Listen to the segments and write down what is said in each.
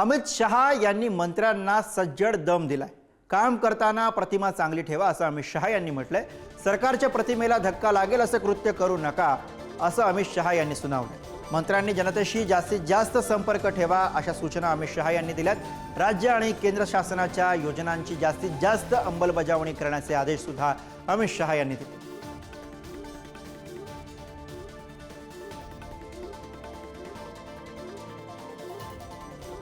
अमित शहा यांनी मंत्र्यांना सज्जड दम दिलाय. काम करताना प्रतिमा चांगली ठेवा असं अमित शहा यांनी म्हटलंय. सरकारच्या प्रतिमेला धक्का लागेल असं कृत्य करू नका असं अमित शहा यांनी सुनावलं मंत्र्यांनी जनतेशी जास्तीत जास्त संपर्क ठेवा अशा सूचना अमित शहा यांनी दिल्यात. राज्य आणि केंद्र शासनाच्या योजनांची जास्तीत जास्त अंमलबजावणी करण्याचे आदेश सुद्धा अमित शहा यांनी दिले.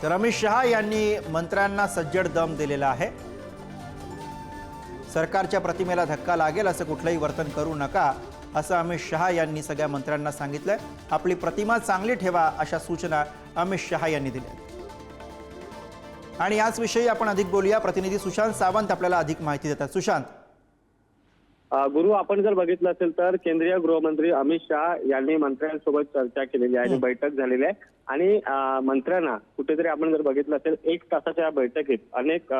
तर अमित शहा यांनी मंत्र्यांना सज्जड दम दिलेला आहे. सरकारच्या प्रतिमेला धक्का लागेल असं कुठलंही वर्तन करू नका असं अमित शहा यांनी सगळ्या मंत्र्यांना सांगितलं आपली प्रतिमा चांगली ठेवा अशा सूचना अमित शहा यांनी दिल्या. आणि याच विषयी आपण अधिक बोलूया. प्रतिनिधी सुशांत सावंत आपल्याला अधिक माहिती देतात. सुशांत गुरु आपण जर बघितलं असेल तर केंद्रीय गृहमंत्री अमित शहा यांनी मंत्र्यांसोबत चर्चा केलेली आहे आणि बैठक झालेली आहे. आणि मंत्र्यांना कुठेतरी आपण जर बघितलं असेल एक तासाच्या या बैठकीत अनेक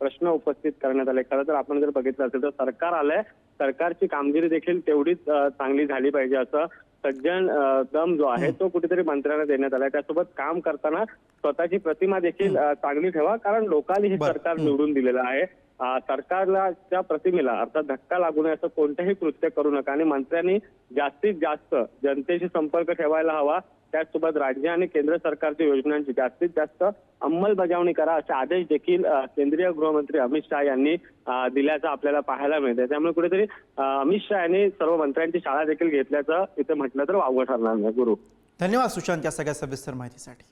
प्रश्न उपस्थित करण्यात आले. खरं तर आपण जर बघितलं असेल तर सरकार आलंय. सरकारची कामगिरी देखील तेवढीच चांगली झाली पाहिजे असं सज्जन दम जो आहे तो कुठेतरी मंत्र्यांना देण्यात आलाय. त्यासोबत काम करताना स्वतःची प्रतिमा देखील अ, चांगली ठेवा. कारण लोकांनी हे. सरकार निवडून दिलेलं आहे. सरकारला त्या प्रतिमेला अर्थात धक्का लागू नये असं कोणतंही कृत्य करू नका. आणि मंत्र्यांनी जास्तीत जास्त जनतेशी संपर्क ठेवायला हवा. त्याचसोबत राज्य आणि केंद्र सरकारच्या योजनांची जास्तीत जास्त अंमलबजावणी करा असे आदेश देखील केंद्रीय गृहमंत्री अमित शहा यांनी दिल्याचं आपल्याला पाहायला मिळतं त्यामुळे कुठेतरी अमित शहा यांनी सर्व मंत्र्यांची शाळा देखील घेतल्याचं इथे म्हटलं तर वावगं ठरणार नाही. गुरु. धन्यवाद सुशांत या सगळ्या सविस्तर माहितीसाठी.